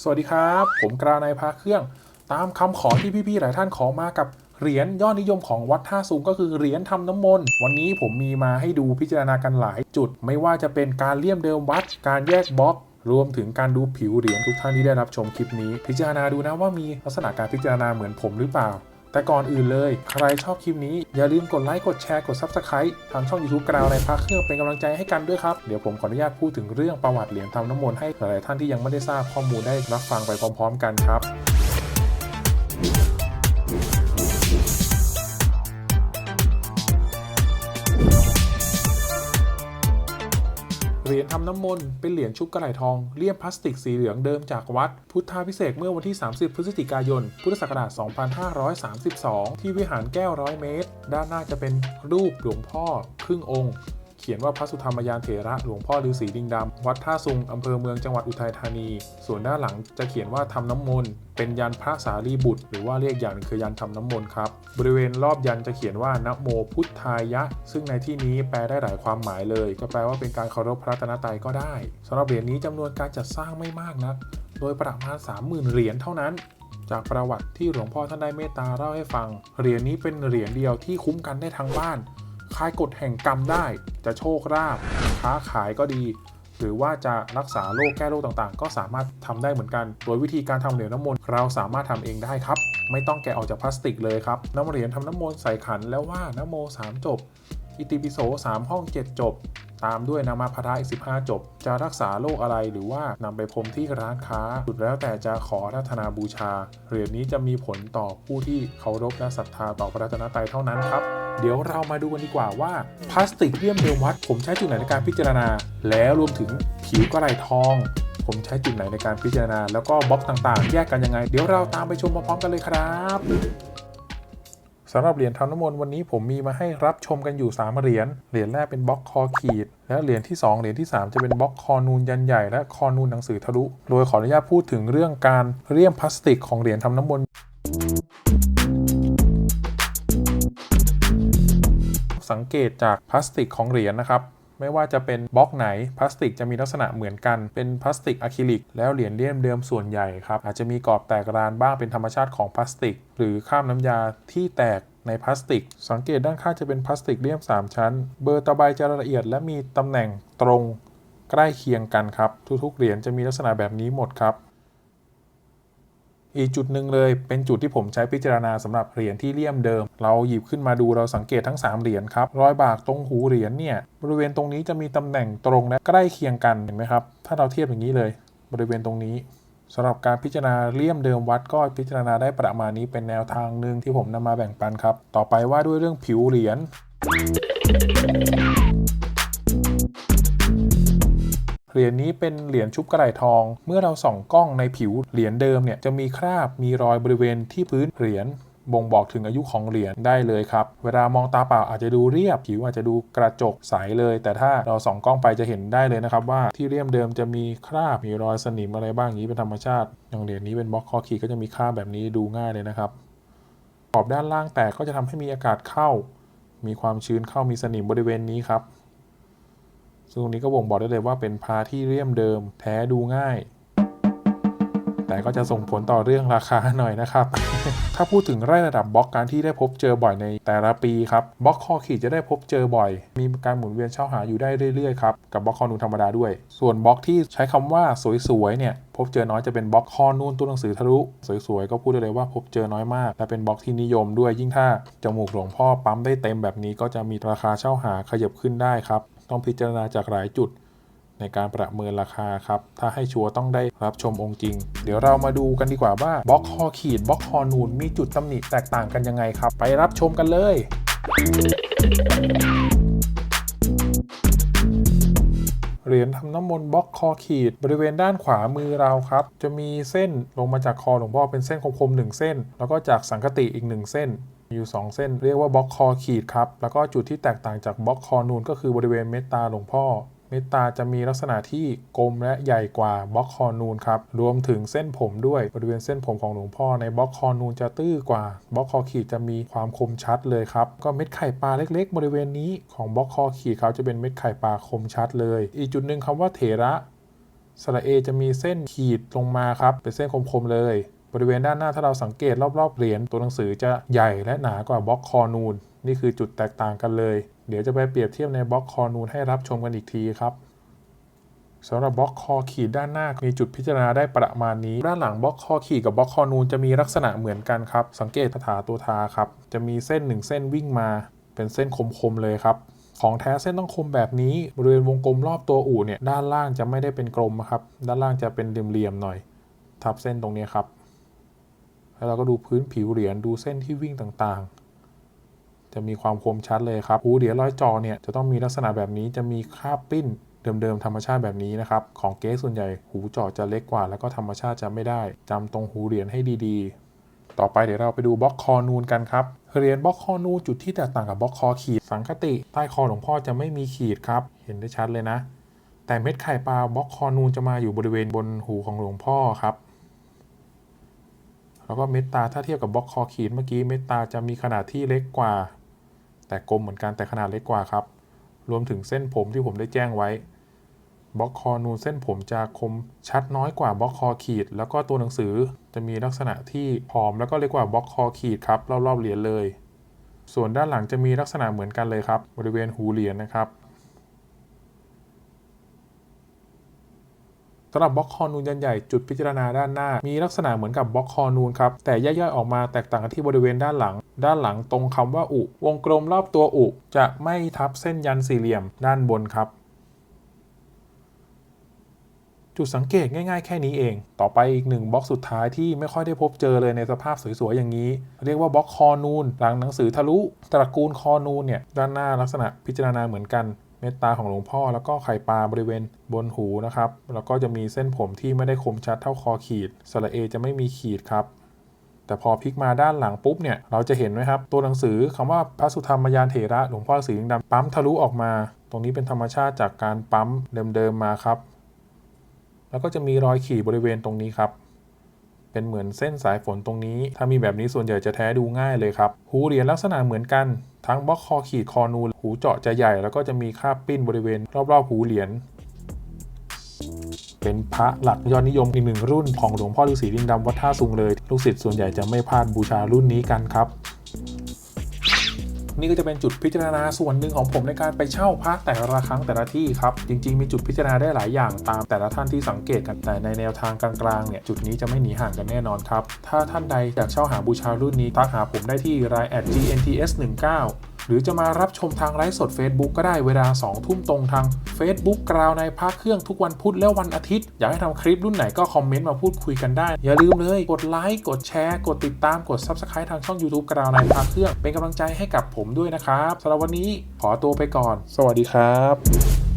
สวัสดีครับ ผมกรานายพาเครื่อง ตามคำขอที่พี่ ๆ หลายท่านขอมากับเหรียญยอดนิยมของวัดท่าสูงก็คือเหรียญทำน้ำมนต์วันนี้ผมมีมาให้ดูพิจารณากันหลายจุด ไม่ว่าจะเป็นการเลี่ยมเดิมวัด การแยกบล็อกรวมถึงการดูผิวเหรียญทุกท่านที่ได้รับชมคลิปนี้ พิจารณาดูนะว่ามีลักษณะการพิจารณาเหมือนผมหรือเปล่า แต่ก่อนอื่นเลย ใครชอบคลิปนี้ อย่าลืมกดไลค์ กดแชร์ กด Subscribe ทางช่อง YouTube กราวในพักเครื่องเป็นกำลังใจให้กันด้วยครับ เดี๋ยวผมขออนุญาตพูดถึงเรื่องประวัติเหรียญทำน้ำมนต์ให้หลายๆท่านที่ยังไม่ได้ทราบข้อมูลได้รับฟังไปพร้อม ๆ กันครับ รียญทำน้ำมนต์เป็นเหรียญชุบกระไหลทองเลี่ยมพลาสติกสีเหลืองเดิมจากวัด พุทธาพิเศษเมื่อวันที่ 30 พฤศจิกายน พุทธศักราช 2532 ที่วิหารแก้วร้อยเมตร ด้านหน้าจะเป็นรูปหลวงพ่อครึ่งองค์ เขียนว่าพระสุธรรมยานเถระหลวงพ่อฤาษีดิงดำ วัดท่าซุงอำเภอเมืองจังหวัดอุทัยธานี ส่วนด้านหลังจะเขียนว่าทำน้ำมนต์เป็นยันพระสารีบุตร หรือว่าเรียกอย่างนึงคือยันทำน้ำมนต์ครับ บริเวณรอบยันจะเขียนว่านะโมพุทธายะ ซึ่งในที่นี้แปลได้หลายความหมายเลย ก็แปลว่าเป็นการเคารพพระตนตรัยก็ได้สำหรับเหรียญนี้จำนวนการจัดสร้างไม่มากนัก โดยประมาณ 30,000 เหรียญเท่านั้นจากประวัติที่หลวงพ่อท่านได้เมตตาเล่าให้ฟัง เหรียญนี้เป็นเหรียญเดียวที่คุ้มกันได้ทั้งบ้าน คลายกฎแห่งกรรมได้จะโชคลาภค้าขายก็ดี หรือว่าจะรักษาโรคแก้โรคต่างๆ ก็สามารถทำได้เหมือนกัน โดยวิธีการทำเหรียญน้ำมนต์เราสามารถทำเองได้ครับ ไม่ต้องแกะออกจากพลาสติกเลยครับน้ำเหรียญทำน้ำมนต์ใส่ขันแล้วว่าน้ำโม 3 จบ อิติปิโส3ห้อง 7 จบ ตามด้วยนามาพระอีก 15 จบ จะรักษาโรคอะไรหรือว่านำไปพรมที่ร้านค้า สุดแล้วแต่จะขอรัตนาบูชา เหรียญนี้จะมีผลต่อผู้ที่เคารพและศรัทธาต่อพระรัตนตรัยเท่านั้นครับ เดี๋ยวเรามาดูกันดีกว่าว่าพลาสติกเลี่ยมเดิมวัด ผมใช้จุดไหนในการพิจารณา แล้วรวมถึงผิวกระไหลทอง ผมใช้จุดไหนในการพิจารณา แล้วก็บล็อกต่างๆ แยกกันยังไง เดี๋ยวเราตามไปชมพร้อมๆกันเลยครับ สำหรับเหรียญทำน้ำมนต์วันนี้ผมมีมาให้รับชมกันอยู่ 3 เหรียญ เหรียญแรกเป็นบล็อกคอขีด และเหรียญที่ 2 เหรียญที่ 3 จะเป็นบล็อกคอนูนยันใหญ่และคอนูนหนังสือทะลุ โดยขออนุญาตพูดถึงเรื่องการเลี่ยมพลาสติกของเหรียญทำน้ำมนต์สังเกตจากพลาสติกของเหรียญนะครับ ไม่ว่าจะเป็นบล็อกไหนพลาสติกจะมีลักษณะเหมือนกัน เป็นพลาสติกอะคริลิก แล้วเหรียญเลี่ยมเดิมส่วนใหญ่ครับ อาจจะมีกรอบแตกรานบ้างเป็นธรรมชาติของพลาสติก หรือข้ามน้ำยาที่แตกในพลาสติก สังเกตด้านข้างจะเป็นพลาสติกเลี่ยม 3 ชั้น เบอร์ตะไบจะละเอียดและมีตำแหน่งตรงใกล้เคียงกันครับ ทุกๆ เหรียญจะมีลักษณะแบบนี้หมดครับ อีกจุดหนึ่งเลยเป็นจุดที่ผมใช้พิจารณาสำหรับเหรียญที่เลี่ยมเดิม เราหยิบขึ้นมาดูเราสังเกตทั้ง 3 เหรียญครับรอยบากตรงหูเหรียญเนี่ยบริเวณตรงนี้จะมีตำแหน่งตรงและใกล้เคียงกันเห็นไหมครับถ้าเราเทียบอย่างนี้เลย บริเวณตรงนี้สำหรับการพิจารณาเลี่ยมเดิมวัดก็พิจารณาได้ประมาณนี้เป็นแนวทางหนึ่งที่ผมนำมาแบ่งปันครับ ต่อไปว่าด้วยเรื่องผิวเหรียญ เหรียญนี้เป็นเหรียญชุบกระไหลทอง เมื่อเราส่องกล้องในผิวเหรียญเดิมเนี่ยจะมีคราบมีรอยบริเวณที่พื้นเหรียญบ่งบอกถึงอายุของเหรียญได้เลยครับ เวลามองตาเปล่าอาจจะดูเรียบ ผิวอาจจะดูกระจกใสเลย แต่ถ้าเราส่องกล้องไปจะเห็นได้เลยนะครับ ว่าที่เลี่ยมเดิมจะมีคราบมีรอยสนิมอะไรบ้างอย่างนี้เป็นธรรมชาติ อย่างเหรียญนี้เป็นบล็อกคอขีดก็จะมีคราบแบบนี้ดูง่ายเลยนะครับ ขอบด้านล่างแตกก็จะทำให้มีอากาศเข้า มีความชื้นเข้ามีสนิมบริเวณนี้ครับ ซึ่งตรงนี้ก็บ่งบอกได้เลยว่าเป็นพาที่เรียมเดิม แท้ดูง่าย แต่ก็จะส่งผลต่อเรื่องราคาหน่อยนะครับ ถ้าพูดถึงไร่ระดับบล็อกการที่ได้พบเจอบ่อยในแต่ละปีครับบล็อกคอขีดจะได้พบเจอบ่อย มีการหมุนเวียนเช่าหาอยู่ได้เรื่อยๆครับกับบล็อกคอนูนธรรมดาด้วย ส่วนบล็อกที่ใช้คำว่าสวยๆเนี่ยพบเจอน้อยจะเป็นบล็อกคอนูนตัวหนังสือทะลุสวยๆก็พูดได้เลยว่าพบเจอน้อยมาก และเป็นบล็อกที่นิยมด้วยยิ่งถ้าจมูกหลวงพ่อปั๊มได้เต็มแบบนี้ก็จะมีราคาเช่าหาขยับขึ้นได้ครับ ต้องพิจารณาจากหลายจุด ในการประเมินราคาครับ ถ้าให้ชัวร์ต้องได้รับชมองค์จริง เดี๋ยวเรามาดูกันดีกว่าว่าบล็อกคอขีดบล็อกคอนูนมีจุดตำหนิแตกต่างกันยังไงครับ ไปรับชมกันเลยเหรียญทำน้ำมนต์บล็อกคอขีด บริเวณด้านขวามือเราครับ จะมีเส้นลงมาจากคอหลวงพ่อเป็นเส้นคมๆหนึ่งเส้น แล้วก็จากสังคติอีกหนึ่งเส้น มีอยู่ 2 เส้น เรียกว่าบล็อกคอขีดครับ แล้วก็จุดที่แตกต่างจากบล็อกคอนูนก็คือบริเวณเมตตาหลวงพ่อ เมตตาจะมีลักษณะที่กลมและใหญ่กว่าบล็อกคอนูนครับ รวมถึงเส้นผมด้วยบริเวณเส้นผมของหลวงพ่อในบล็อกคอนูนจะตื้อกว่าบล็อกคอขีดจะมีความคมชัดเลยครับ ก็เม็ดไข่ปลาเล็ก ๆ บริเวณนี้ของบล็อกคอขีดเขาจะเป็นเม็ดไข่ปลาคมชัดเลย อีกจุดหนึ่งคำว่าเถระสระเอจะมีเส้นขีดลงมาครับ เป็นเส้นคมๆเลย บริเวณด้านหน้าถ้าเราสังเกตรอบๆเหรียญตัวหนังสือจะใหญ่และหนากว่าบล็อกคอนูน นี่คือจุดแตกต่างกันเลย เดี๋ยวจะไปเปรียบเทียบในบล็อกคอนูนให้รับชมกันอีกทีครับสำหรับบล็อกคอขีดด้านหน้ามีจุดพิจารณาได้ประมาณนี้ ด้านหลังบล็อกคอขีดกับบล็อกคอนูนจะมีลักษณะเหมือนกันครับ สังเกตคาถาตัวทาครับ จะมีเส้นหนึ่งเส้นวิ่งมา เป็นเส้นคมๆเลยครับ ของแท้เส้นต้องคมแบบนี้ บริเวณวงกลมรอบตัวอู่เนี่ยด้านล่างจะไม่ได้เป็นกลมครับ ด้านล่างจะเป็นเหลี่ยมๆหน่อย ทับเส้นตรงนี้ครับ แล้วเราก็ดูพื้นผิวเหรียญดูเส้นที่วิ่งต่างๆ จะมีความคมชัดเลยครับหูเหรียญร้อยจอเนี่ยจะต้องมีลักษณะแบบนี้จะมีคราบปิ้นเดิมๆธรรมชาติแบบนี้นะครับ ของเก๊ส่วนใหญ่หูจาะจะเล็กกว่า แล้วก็ธรรมชาติจะไม่ได้จำตรงหูเหรียญให้ดีๆ ต่อไปเดี๋ยวเราไปดูบล็อกคอนูนกันครับเหรียญบล็อกคอนูนจุดที่แตกต่างกับบล็อกคอขีด สังคติ ใต้คอหลวงพ่อจะไม่มีขีดครับเห็นได้ชัดเลยนะ แต่เม็ดไข่ปลาบล็อกคอนูนจะมาอยู่บริเวณบนหูของหลวงพ่อครับ แล้วก็เม็ดตาถ้าเทียบกับบล็อกคอขีดเมื่อกี้เม็ดตาจะมีขนาดที่เล็กกว่า แต่กลมเหมือนกันแต่ขนาดเล็กกว่าครับ รวมถึงเส้นผมที่ผมได้แจ้งไว้บล็อกคอนูนเส้นผมจะคมชัดน้อยกว่าบล็อกคอขีด แล้วก็ตัวหนังสือจะมีลักษณะที่ผอมแล้วก็เล็กกว่าบล็อกคอขีดครับรอบๆเหรียญเลย ส่วนด้านหลังจะมีลักษณะเหมือนกันเลยครับ บริเวณหูเหรียญนะครับ สำหรับบล็อกคอนูนยันใหญ่จุดพิจารณาด้านหน้า มีลักษณะเหมือนกับบล็อกคอนูนครับแต่ย่อยๆออกมาแตกต่างกันที่บริเวณด้านหลัง ด้านหลังตรงคำว่าอุ วงกลมรอบตัวอุ จะไม่ทับเส้นยันสี่เหลี่ยมด้านบนครับจุดสังเกตง่ายๆแค่นี้เอง ต่อไปอีกหนึ่งบล็อกสุดท้ายที่ไม่ค่อยได้พบเจอเลยในสภาพสวยๆ อย่างนี้ เรียกว่าบล็อกคอนูนหลังหนังสือทะลุ ตระกูลคอนูนเนี่ยด้านหน้าลักษณะพิจารณาเหมือนกัน เมตตาของหลวงพ่อ แล้วก็ไข่ปลาบริเวณบนหูนะครับ แล้วก็จะมีเส้นผมที่ไม่ได้คมชัดเท่าคอขีดสระเอจะไม่มีขีดครับแต่พอพลิกมาด้านหลังปุ๊บเนี่ยเราจะเห็นไหมครับ ตัวหนังสือคำว่าพระสุธรรมยานเถระหลวงพ่อสีดำปั๊มทะลุออกมา ตรงนี้เป็นธรรมชาติจากการปั๊มเดิมๆมาครับ แล้วก็จะมีรอยขีดบริเวณตรงนี้ครับ เป็นเหมือนเส้นสายฝนตรงนี้ ถ้ามีแบบนี้ส่วนใหญ่จะแท้ดูง่ายเลยครับ หูเหรียญลักษณะเหมือนกัน ทั้งบล็อกคอขีดคอนูน หูเจาะจะใหญ่ แล้วก็จะมีคราบปิ้นบริเวณ รอบๆหูเหรียญ เป็นพระหลักยอดนิยมอีกหนึ่งรุ่นของหลวงพ่อฤาษีดินดำวัดท่าสุงเลย ลูกศิษย์ส่วนใหญ่จะไม่พลาดบูชารุ่นนี้กันครับ นี่ก็จะเป็นจุดพิจารณาส่วนหนึ่งของผมในการไปเช่าพระแต่ละครั้งแต่ละที่ครับ จริง ๆ มีจุดพิจารณาได้หลายอย่างตามแต่ละท่านที่สังเกตกันแต่ในแนวทางกลางๆเนี่ยจุดนี้จะไม่หนีห่างกันแน่นอนครับ ถ้าท่านใดอยากเช่าหาบูชารุ่นนี้ทักหาผมได้ที่ line at gnts 1 9 หรือจะมารับชมทางไลฟ์สด Facebook ก็ได้เวลา 2 ทุ่มตรงทาง Facebook กราวในพักเครื่องทุกวันพุธและวันอาทิตย์ อยากให้ทำคลิปรุ่นไหนก็คอมเมนต์มาพูดคุยกันได้ อย่าลืมเลย กดไลค์กดแชร์กดติดตามกด Subscribe ทางช่อง YouTube กราวในพักเครื่องเป็นกำลังใจให้กับผมด้วยนะครับสำหรับวันนี้ขอตัวไปก่อน สวัสดีครับ